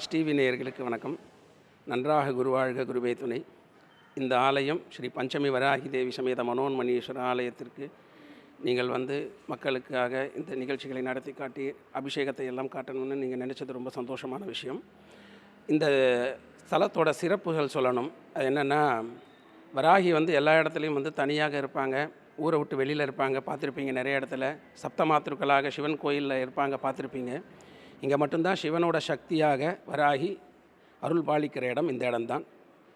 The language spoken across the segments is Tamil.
ராஜ் டிவி நேயர்களுக்கு வணக்கம். நன்றாக குருவாழ்க குருவே துணை. இந்த ஆலயம் ஸ்ரீ பஞ்சமி வராகி தேவி சமேத மனோன்மணீஸ்வர ஆலயத்திற்கு நீங்கள் வந்து மக்களுக்காக இந்த நிகழ்ச்சிகளை நடத்தி காட்டி அபிஷேகத்தை எல்லாம் காட்டணும்னு நீங்கள் நினச்சது ரொம்ப சந்தோஷமான விஷயம். இந்த ஸ்தலத்தோட சிறப்புகள் சொல்லணும். அது என்னென்னா வராகி வந்து எல்லா இடத்துலையும் வந்து தனியாக இருப்பாங்க. ஊரை விட்டு வெளியில் இருப்பாங்க பார்த்துருப்பீங்க. நிறைய இடத்துல சப்தமாத்திருக்களாக சிவன் கோயிலில் இருப்பாங்க பார்த்துருப்பீங்க. இங்கே மட்டும்தான் சிவனோட சக்தியாக வராகி அருள் பாலிக்கிற இடம் இந்த இடம்தான்.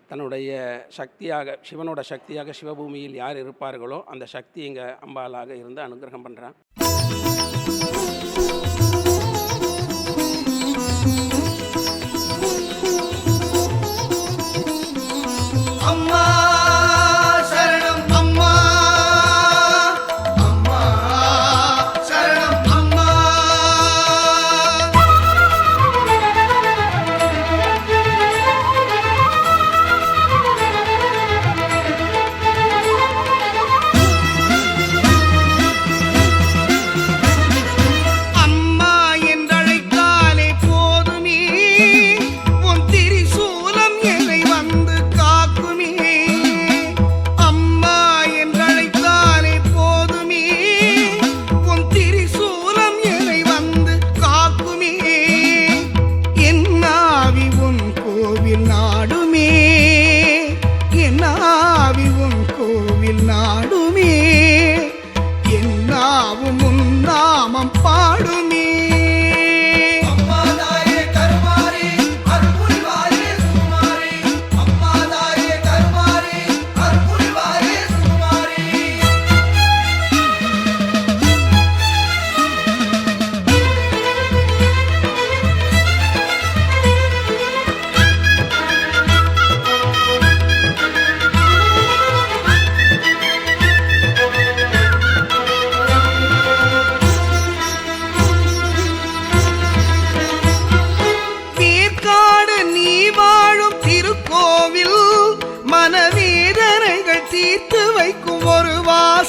தன்னுடைய சக்தியாக சிவனோட சக்தியாக சிவபூமியில் யார் இருப்பார்களோ அந்த சக்தி இங்கே அம்பாலாக இருந்து அனுகிரகம் பண்ணுறான்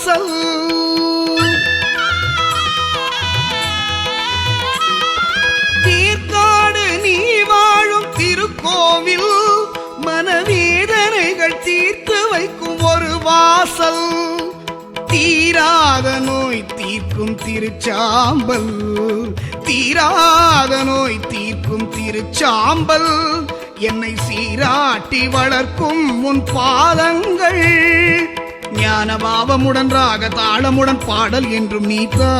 வாசல் தீர்க்காடு நீ வாழும் திருக்கோவில் மனவேதனைகள் தீர்த்து வைக்கும் ஒரு வாசல். தீராத நோய் தீர்க்கும் திருச்சாம்பல். தீராத நோய் தீர்க்கும் திருச்சாம்பல். என்னை சீராட்டி வளர்க்கும் உன் பாதங்கள். ஞான பாவமுடன் ராக தாளமுடன் பாடல் என்றும் நீத்தா.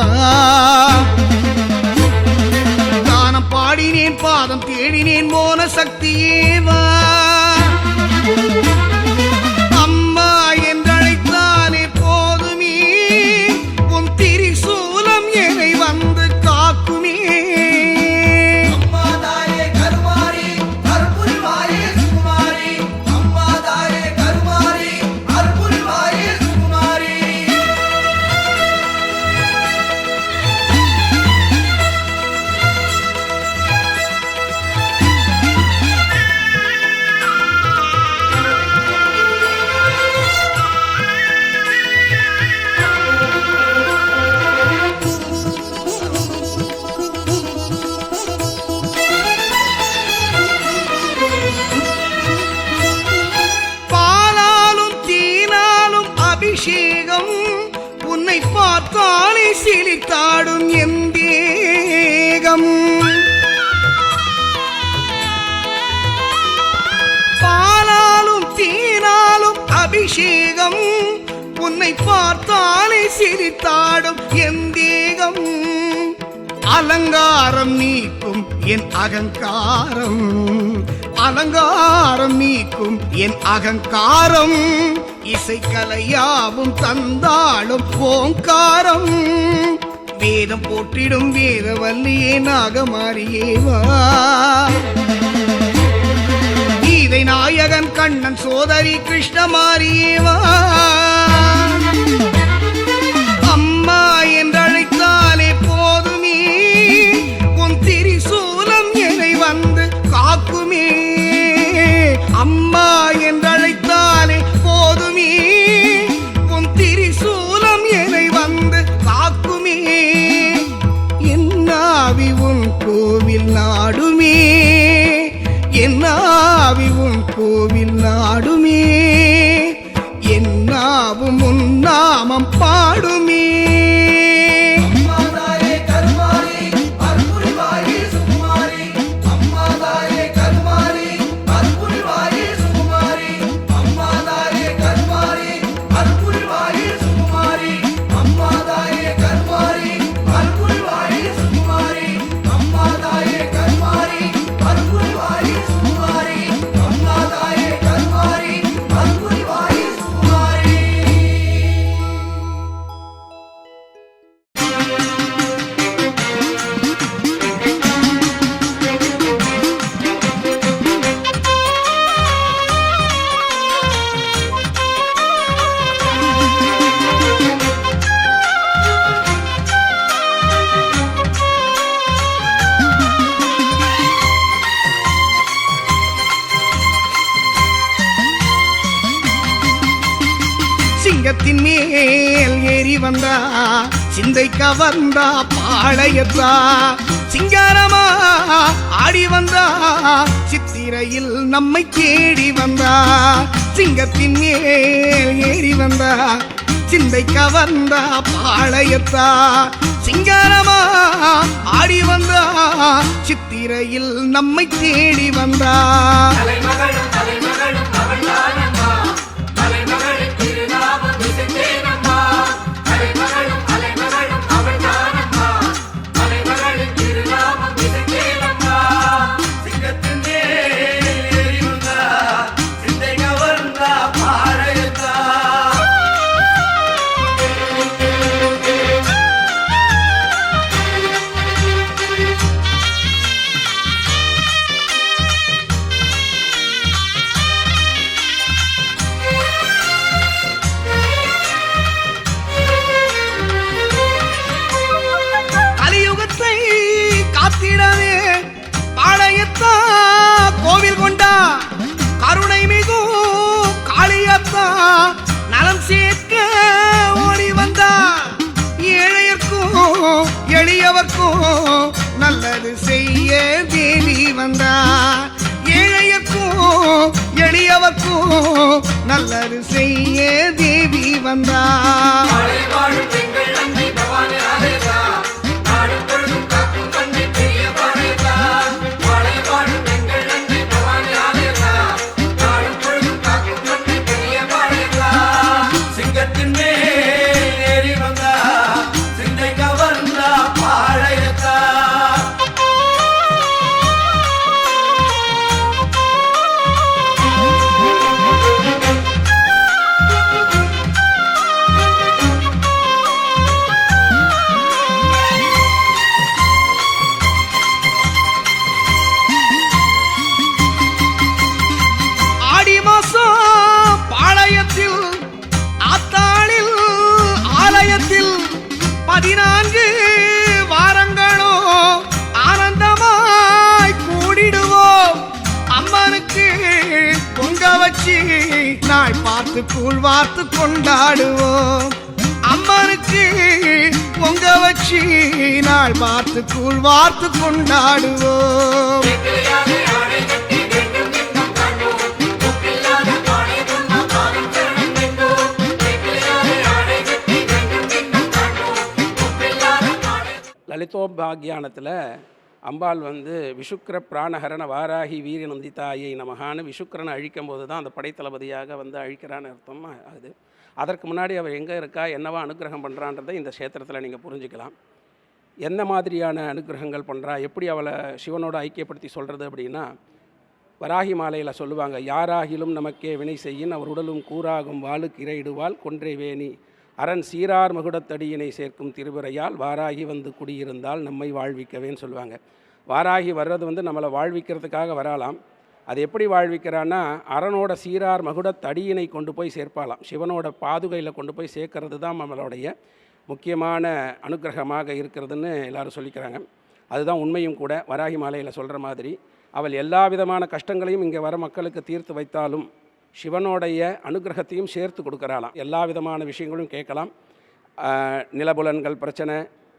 தானம் பாடினேன் பாதம் தேடினேன் மோன சக்தியேவா. அபிஷேகம். உன்னை பார்த்தாலே சிரித்தாடும் என் தேகம். அலங்காரம் நீக்கும் என் அகங்காரம். அலங்காரம் நீக்கும் என் அகங்காரம். இசைக்கலையாவும் தந்தாளும் ஓங்காரம். வேதம் போற்றிடும் வேதவல்லியே நாகமாரியேவா. சீதை நாயகன் கண்ணன் சோதரி கிருஷ்ணமாரியேவா? அம்மா என்றழைத்தாலே போதுமே உன் திரிசூலம் என்னை வந்து காக்குமே. அம்மா என்றழைத்தாலே கவர்ந்தா பாளையத்தா. சிங்காரமா ஆடி வந்தா சித்திரையில் நம்மை தேடி வந்தா. சிங்கத்தின் மேல் ஏறி வந்தா சிந்தை கவர்ந்தா பாளையத்தா. சிங்காரமா ஆடி வந்தா சித்திரையில் நம்மை தேடி வந்தா. தலைமகளும் தலைமகளும் அவள் நல்லது செய்ய தேவி வந்தா. பதினான்கு வாரங்களும் ஆனந்தமாய் கூடிடுவோம் அம்மனுக்கு பொங்க வச்சு நாய் பார்த்து கூழ் வார்த்து கொண்டாடுவோம். அம்மனுக்கு பொங்க வச்சு நாள் பார்த்து கூழ் வார்த்து கொண்டாடுவோம். அமிர்தோபாகியானத்தில் அம்பாள் வந்து விஷுக்கர பிராணஹரண வாராகி வீர நந்திதாயை நமகான்னு விஷுக்கரனை அழிக்கும் போது தான் அந்த படைத்தளபதியாக வந்து அழிக்கிறான்னு அர்த்தம் ஆகுது அதற்கு முன்னாடி அவர் எங்கே இருக்கா என்னவா அனுக்கிரகம் பண்ணுறான்றதை இந்த க்ஷேத்திரத்தில் நீங்கள் புரிஞ்சுக்கலாம். என்ன மாதிரியான அனுக்கிரகங்கள் பண்ணுறா எப்படி அவளை சிவனோட ஐக்கியப்படுத்தி சொல்கிறது அப்படின்னா வராகி மாலையில் சொல்லுவாங்க யாராகிலும் நமக்கே வினை செய்யின் அவர் உடலும் கூறாகும் வாளுக்கு இறையிடுவாள் கொன்றை வேணி. அரண் சீரார் மகுடத்தடியினை சேர்க்கும் திருவுரையால் வாராகி வந்து குடியிருந்தால் நம்மை வாழ்விக்கவேன்னு சொல்லுவாங்க. வாராகி வர்றது வந்து நம்மளை வாழ்விக்கிறதுக்காக வரலாம் அது எப்படி வாழ்விக்கிறான்னா அரணோட சீரார் மகுடத்தடியினை கொண்டு போய் சேர்ப்பாலாம் சிவனோட பாதுகையில் கொண்டு போய் சேர்க்கறது தான் நம்மளுடைய முக்கியமான அனுக்கிரகமாக இருக்கிறதுன்னு எல்லாரும் சொல்லிக்கிறாங்க. அதுதான் உண்மையும் கூட. வராகி மாலையில் சொல்கிற மாதிரி அவள் எல்லா விதமான கஷ்டங்களையும் இங்கே வர மக்களுக்கு தீர்த்து வைத்தாலும் சிவனுடைய அனுக்கிரகத்தையும் சேர்த்து கொடுக்குறாளாம். எல்லா விதமான விஷயங்களும் கேட்கலாம். நிலபுலன்கள் பிரச்சனை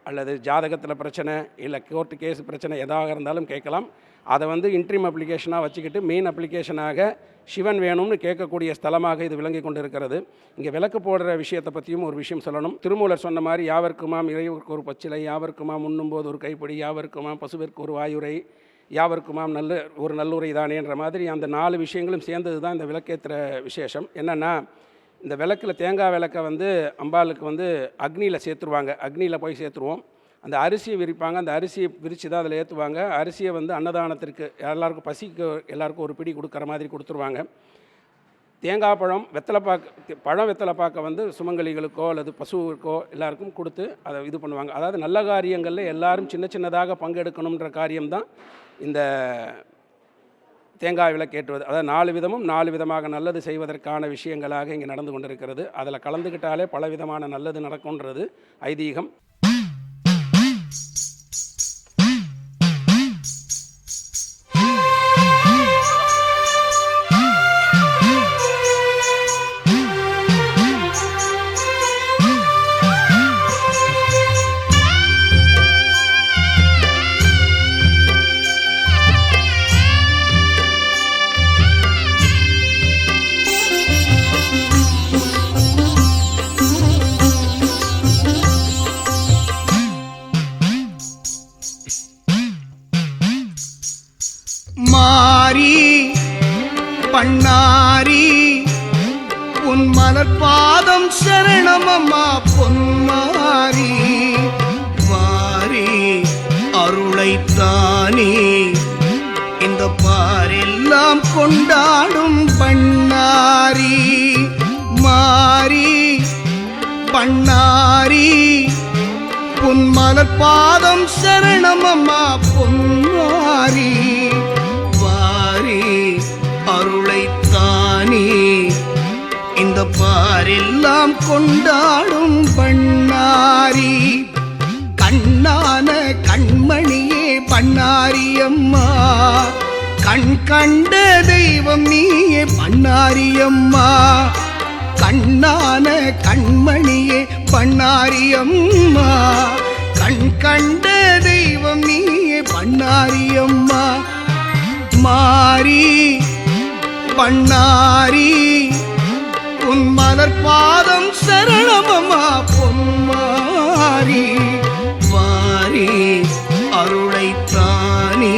அல்லது ஜாதகத்தில் பிரச்சனை இல்லை கோர்ட்டு கேஸ் பிரச்சனை எதாக இருந்தாலும் கேட்கலாம். அதை வந்து இன்ட்ரீம் அப்ளிகேஷனாக வச்சுக்கிட்டு மெயின் அப்ளிகேஷனாக சிவன் வேணும்னு கேட்கக்கூடிய ஸ்தலமாக இது விளங்கி கொண்டு இருக்கிறது இங்கே விளக்கு போடுற விஷயத்தை பற்றியும் ஒரு விஷயம் சொல்லணும். திருமூலர் சொன்ன மாதிரி யாவருக்குமாம் இறைவருக்கு ஒரு பச்சிலை யாவருக்குமாம் உண்ணும்போது ஒரு கைப்பிடி யாவருக்குமாம் பசுவிற்கு ஒரு வாயுரை யாவருக்குமாம் நல்ல ஒரு நல்லுரை தானேன்ற மாதிரி அந்த நாலு விஷயங்களும் சேர்ந்தது தான் இந்த விளக்கேற்றுற விசேஷம். என்னென்னா இந்த விளக்கில் தேங்காய் விளக்கை வந்து அம்பாளுக்கு வந்து அக்னியில் சேர்த்துருவாங்க. அக்னியில் போய் சேர்த்துருவோம். அந்த அரிசியை விரிப்பாங்க. அந்த அரிசியை விரித்து தான் அதில் ஏற்றுவாங்க அரிசியை வந்து அன்னதானத்திற்கு எல்லாருக்கும் பசிக்கு எல்லாருக்கும் ஒரு பிடி கொடுக்குற மாதிரி கொடுத்துருவாங்க. தேங்காய் பழம் வெத்தலைப்பாக்கு பழம் வெத்தலைப்பாக்கை வந்து சுமங்கலிகளுக்கோ அல்லது பசுவுக்கோ எல்லாருக்கும் கொடுத்து அதை இது பண்ணுவாங்க. அதாவது நல்ல காரியங்களில் எல்லாரும் சின்ன சின்னதாக பங்கெடுக்கணுன்ற காரியம்தான் இந்த தேங்காய் விளக்கேற்றுவது அதாவது நாலு விதமும் நாலு விதமாக நல்லது செய்வதற்கான விஷயங்களாக இங்கே நடந்து கொண்டிருக்கிறது. அதில் கலந்துக்கிட்டாலே பல விதமான நல்லது நடக்கும்ன்றது ஐதீகம். பண்ணாரி. பொன்மலர் பாதம் சரணம் அம்மா பொன்னாரி வாரி அருளைத்தானே இந்த பாரெல்லாம் கொண்டாடும் பண்ணாரி. கண்ணான கண்மணியே பண்ணாரி அம்மா. கண் கண்ட தெய்வம் நீயே பண்ணாரி அம்மா. கண்ணான கண்மணியே பண்ணாரி அம்மா கண் கண்ட தெய்வம் நீயே பண்ணாரி அம்மா மாறி பண்ணாரி உன் மலர் பாதம் சரணமம்மா பொன்மாரி மாறி அருளைத்தானே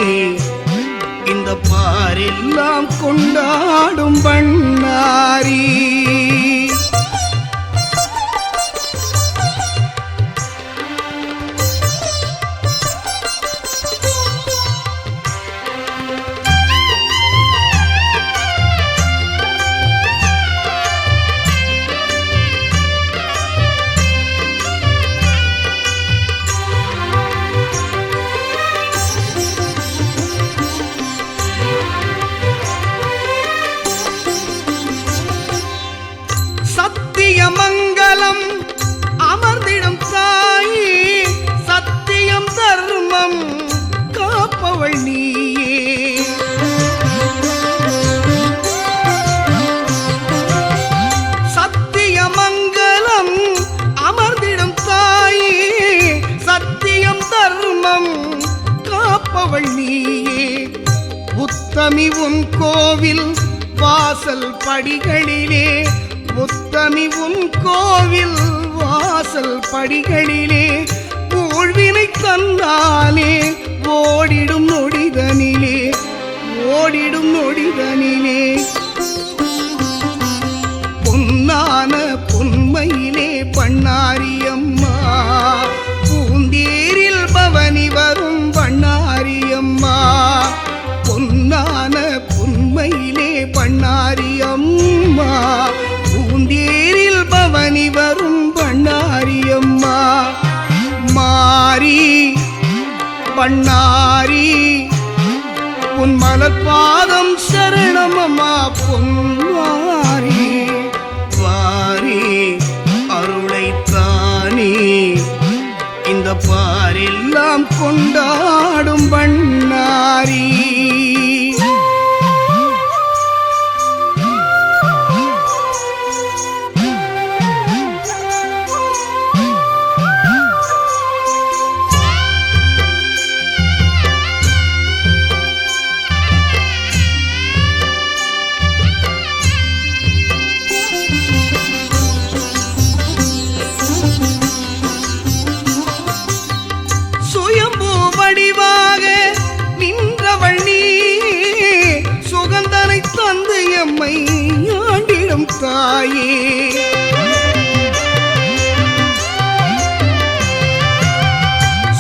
இந்த பாரெல்லாம் கொண்டாடும் பண்ணாரி உத்தமி உன் கோவில் வாசல் படிகளிலே உத்தமி உன் கோவில் வாசல் படிகளிலே ஊழ்வினை தந்தாலே ஓடிடும் நொடிதனிலே ஓடிடும் நொடிதனிலே. பொன்னான பொன்மையிலே பண்ணாரியம்மா பூந்தேரில் பவனி வரும் பொன்னான புன்மையிலே பண்ணாரி அம்மா. பூந்தேரில் பவனி வரும் பண்ணாரி அம்மா. மாறி பண்ணாரி உன் மலர்பாதம் சரணம் அம்மா பொன்வாரி வாரி பாரெல்லாம் கொண்டாடும் பண்ணாரி தாயே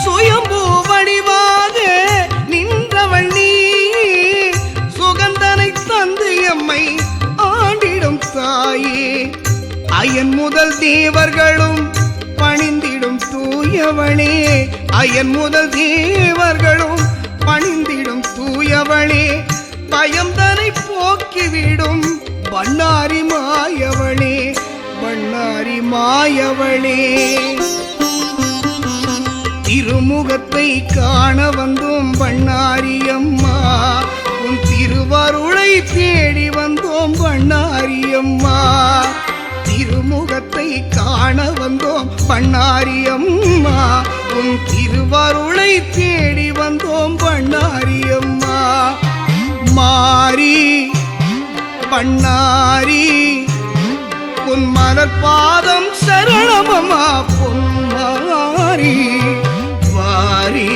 சுயம்பூ வடிவாக நின்றவள் நீ. சுகந்தனை தந்து எம்மை ஆண்டிடும் தாயே. அயன் முதல் தேவர்களும் பணிந்திடும் தூயவளே. அயன் முதல் தேவர்களும் பணிந்திடும் தூயவளே. பயம் தனை போக்கிவிடும் பண்ணாரி மாயவளே பண்ணாரி மாயவளே. திருமுகத்தை காண வந்தோம் பண்ணாரி அம்மா உன் திருவருளை தேடி வந்தோம் பண்ணாரி அம்மா. திருமுகத்தை காண வந்தோம் பண்ணாரி அம்மா உன் திருவருளை தேடி வந்தோம் பண்ணாரி அம்மா. மாறி பண்ணாரி உன் மலர் சரணமமா சரணமம்மா பொன்மாரி வாரி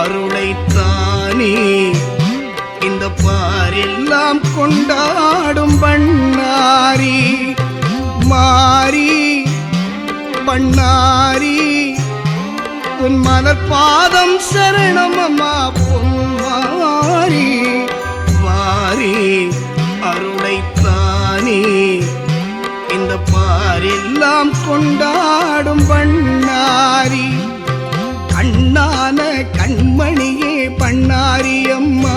அருளைத்தானே இந்த பாரெல்லாம் கொண்டாடும் பண்ணாரி மாறி பண்ணாரி உன் மலர் சரணமமா சரணம் அம்மா பொன்மாரி வாரி அருளைத்தானே இந்த பாரெல்லாம் கொண்டாடும் பண்ணாரி கண்ணான கண்மணியே பண்ணாரி அம்மா.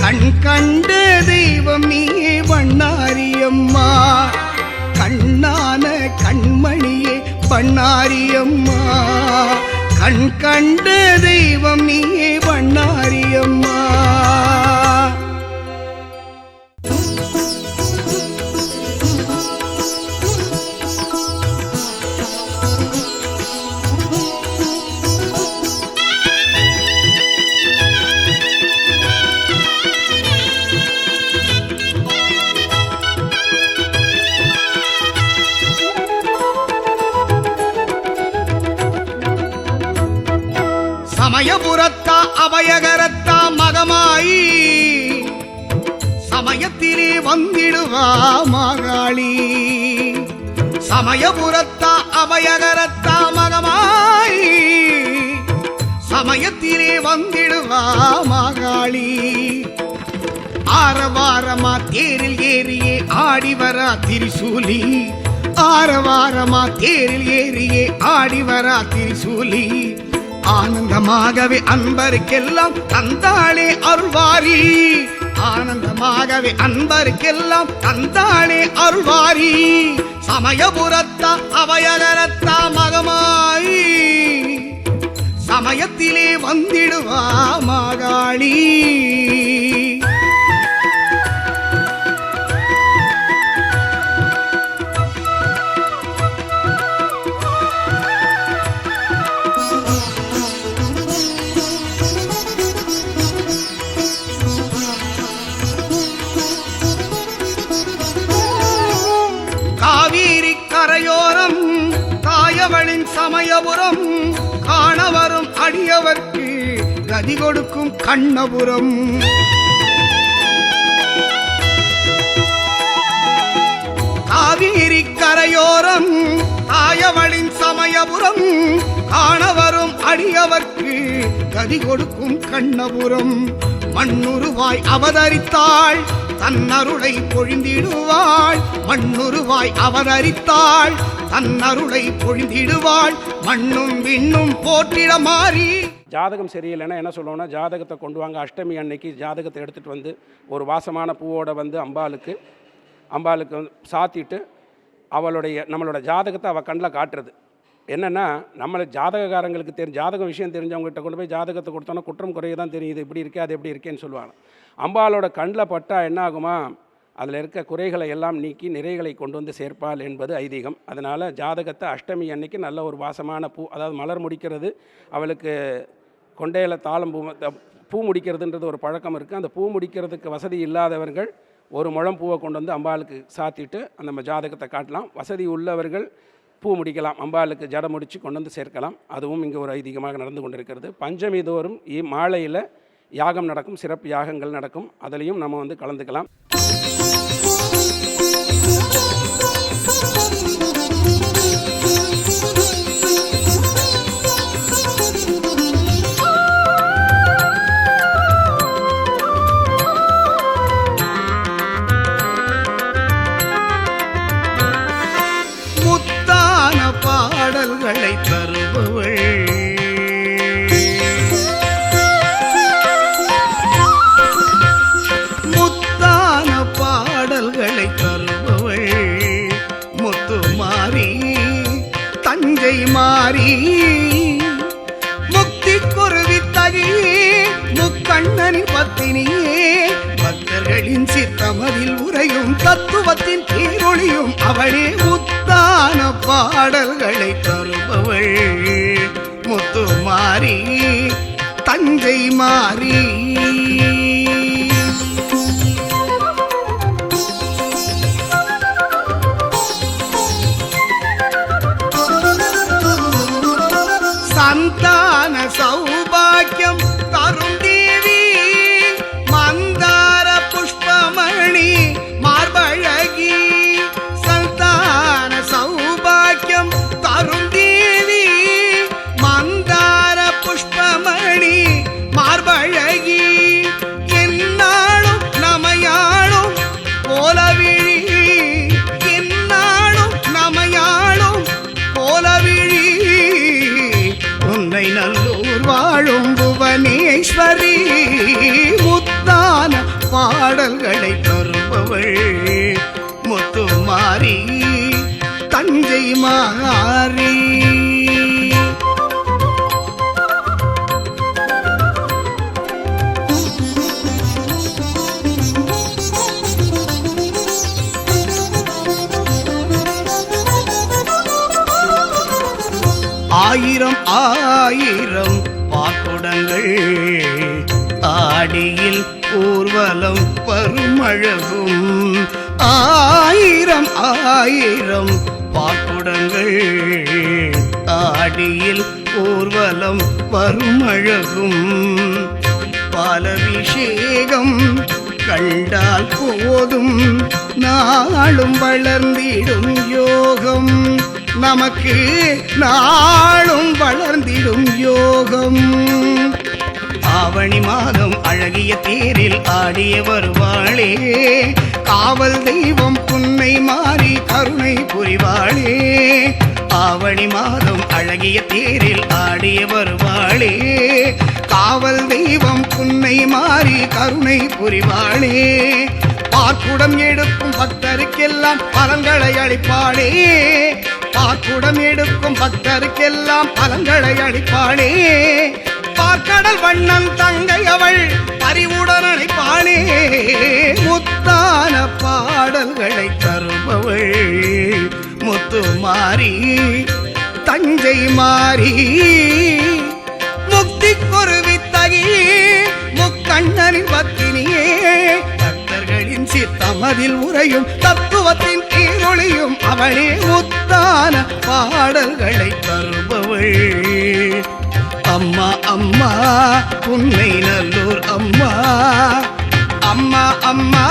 கண் கண்ட தெய்வம் நீயே பண்ணாரி அம்மா. கண்ணான கண்மணியே பண்ணாரி அம்மா. கண் கண்ட தெய்வம் நீயே பண்ணாரி அம்மா. வந்திடுவா சமயபுரத்தா அபயகரத்தா மகமாயி. சமயத்திலே வந்திடுவா மாகாளி. ஆரவாரமா தேரில் ஏறியே ஆடி வரா திரிசூலி. ஆரவாரமா தேரில் ஏறியே ஆடி வரா திரிசூலி. ஆனந்தமாகவே அன்பருக்கெல்லாம் தந்தாளே அருள்வாரி. ஆனந்தமாகவே அன்பருக்கெல்லாம் தந்தானே அருள்வாரி. சமயபுரத்தா அபயகரத்தா மகமாயி. சமயத்திலே வந்திடுவா மாகாளி. சமயபுரம் காணவரும் அடியவர்க்கு கதி கொடுக்கும் கண்ணபுரம். காவேரி கரையோரம் தாயவளின் சமயபுரம் காணவரும் அடியவர்க்கு கதி கொடுக்கும் கண்ணபுரம். மண்ணுருவாய் அவதரித்தாள் தன்னருளை பொழிந்திடுவாள். மண்ணுருவாய் அவதரித்தாள் தன்னருளை பொழிந்திடுவாள். மண்ணும் விண்ணும் போற்றிட மாறி. ஜாதகம் சரியில்லைன்னா என்ன சொல்லுவோம்னா ஜாதகத்தை கொண்டு வாங்க. அஷ்டமி அன்னைக்கு ஜாதகத்தை எடுத்துகிட்டு வந்து ஒரு வாசமான பூவோடு வந்து அம்பாளுக்கு அம்பாளுக்கு வந்து சாத்திட்டு அவளுடைய நம்மளோட ஜாதகத்தை அவள் கண்ணில் காட்டுறது. என்னென்னா நம்மளை ஜாதகக்காரங்களுக்கு தெரிஞ்ச ஜாதக விஷயம் தெரிஞ்சவங்ககிட்ட கொண்டு போய் ஜாதகத்தை கொடுத்தோன்னா குற்றம் குறைய தான் தெரியுது. இப்படி இருக்கே அது எப்படி இருக்கேன்னு சொல்லுவாங்க. அம்பாலோட கண்ணில் பட்டா என்ன ஆகுமா? அதில் இருக்க குறைகளை எல்லாம் நீக்கி நிறைகளை கொண்டு வந்து சேர்ப்பாள் என்பது ஐதீகம். அதனால் ஜாதகத்தை அஷ்டமி அன்னைக்கு நல்ல ஒரு வாசமான பூ அதாவது மலர் முடிக்கிறது. அவளுக்கு கொண்டையில் தாளம் பூ த- பூ முடிக்கிறதுன்றது ஒரு பழக்கம் இருக்குது அந்த பூ முடிக்கிறதுக்கு வசதி இல்லாதவர்கள் ஒரு முழம் பூவை கொண்டு வந்து அம்பாளுக்கு சாத்திட்டு அந்த நம்ம ஜாதகத்தை காட்டலாம். வசதி உள்ளவர்கள் பூ முடிக்கலாம் அம்பாளுக்கு ஜடம் முடித்து கொண்டு வந்து சேர்க்கலாம். அதுவும் இங்கே ஒரு ஐதீகமாக நடந்து கொண்டிருக்கிறது. பஞ்சமி தோறும் இ- மாலையில் யாகம் நடக்கும் சிறப்பு யாகங்கள் நடக்கும். அதுலேயும் நம்ம வந்து கலந்துக்கலாம். பாடல்களை தருபவள். முத்தான பாடல்களை தருபவள். முத்து மாறி தஞ்சை மாறி முக்தி குருவி தகியே முக்கண்ணனின் பத்தினியே பக்தர்களின் சித்தமதில் உரையும் தத்துவத்தின் பேரொளியும் அவளே முத்தான பாடல்களை தருபவள் முத்து மாறி தஞ்சை மாறி மாறி. ஆயிரம் ஆயிரம் பாக்குடங்கள் ஆடியில் ஊர்வலம் பருமழகும். ஆயிரம் ஆயிரம் பாக்குடங்கள் ஆடியில் ஊர்வலம் வருமழகும் பாலபிஷேகம் கண்டால் போதும். நாளும் வளர்ந்திடும் யோகம். நமக்கு நாளும் வளர்ந்திடும் யோகம். ஆவணி மாதம் அழகிய தேரில் ஆடிய வருவாளே காவல் தெய்வம் கருணை மாறி கருணை புரிவாளே. ஆவணி மாதம் அழகிய தேரில் ஆடிய வருவாளே. காவல் தெய்வம் புன்னை மாறி கருணை புரிவாளே. பார்க்குடம் எடுக்கும் பக்தருக்கெல்லாம் பலன்களை அளிப்பாளே. பார்க்குடம் எடுக்கும் பக்தருக்கெல்லாம் பலன்களை அளிப்பாளே. பார்க்கடல் வண்ணம் தங்கை அவள் அறிவுடனனை அழைப்பாளே முத்தான பாடல்களை தருபவள். முத்து மாறி தஞ்சை மாறி. முக்தி வித்தகி முக்கண்ணனின் பத்தினியே. பக்தர்களின் சித்தமதில் உரையும் தத்துவத்தின் கீழொழியும் அவளே முத்தான பாடல்களை தருபவள். அம்மா அம்மா உன்னை நல்லூர் அம்மா. அம்மா அம்மா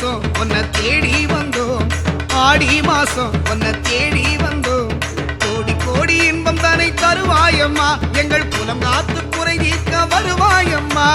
மாசம் உன்னை தேடி வந்தோம். ஆடி மாசம் உன்னை தேடி வந்தோம். கோடி கோடி இன்பம் தானே தருவாயம்மா. எங்கள் குலம் காத்து குறை தீர்க்க வருவாயம்மா.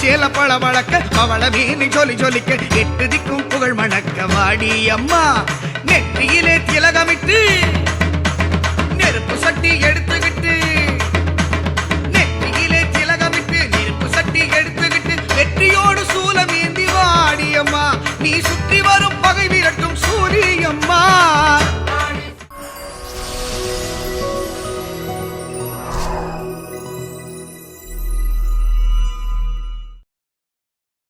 சேல பழ வழக்க பவள மீனி ஜொலி ஜொலிக்க எட்டு திக்கும் புகழ் மணக்க வாடி அம்மா நெற்றியிலே திலகமிட்டு நெருப்பு சட்டி எடுத்துக்கிட்டு நெற்றியிலே திலகமிட்டு நெருப்பு சட்டி எடுத்துக்கிட்டு வெற்றியோடு சூலம் ஏந்தி வாடி அம்மா நீ சுற்றி வரும் பகை விரட்டும் சூரியம்மா.